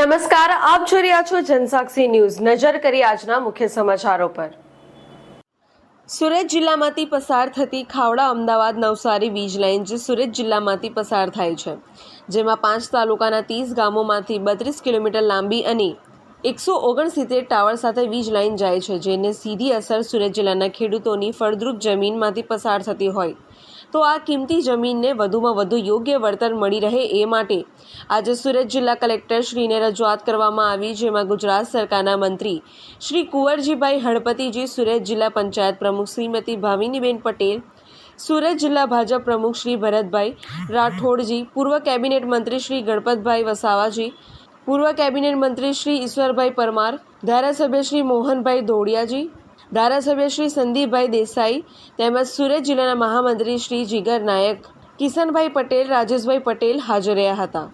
નમસ્કાર, આપ જોઈ રહ્યા છો જનસાક્ષી ન્યૂઝ. નજર કરી આજના મુખ્ય સમાચારો પર. સુરત જિલ્લામાંથી પસાર થતી ખાવડા અમદાવાદ નવસારી વીજ લાઇન જે સુરત જિલ્લામાંથી પસાર થાય છે, જેમાં પાંચ તાલુકાના ત્રીસ ગામોમાંથી બત્રીસ કિલોમીટર લાંબી અને એકસો ઓગણસિત્તેર ટાવર સાથે વીજ લાઇન જાય છે, જેને સીધી અસર સુરત જિલ્લાના ખેડૂતોની ફળદ્રુપ જમીનમાંથી પસાર થતી હોય. તો આ કિંમતી જમીનને વધુમાં વધુ યોગ્ય વળતર મળી રહે એ માટે આજે સુરત જિલ્લા કલેક્ટર શ્રીને રજૂઆત કરવામાં આવી, જેમાં ગુજરાત સરકારના મંત્રી શ્રી કુંવરજીભાઈ હળપતિજી સુરત જિલ્લા પંચાયત પ્રમુખ શ્રીમતી ભાવિનીબેન પટેલ, સુરત જિલ્લા ભાજપ પ્રમુખ શ્રી ભરતભાઈ રાઠોડજી, પૂર્વ કેબિનેટ મંત્રી શ્રી ગણપતભાઈ વસાવાજી, પૂર્વ કેબિનેટ મંત્રી શ્રી ઈશ્વરભાઈ પરમાર, ધારાસભ્ય શ્રી મોહનભાઈ ધોડિયાજી ધારાસભ્ય શ્રી સંદીપભાઈ દેસાઈ તેમજ સુરત જિલ્લાના મહામંત્રી શ્રી જીગર નાયક, કિશનભાઈ પટેલ, રાજેશભાઈ પટેલ હાજર રહ્યા હતા.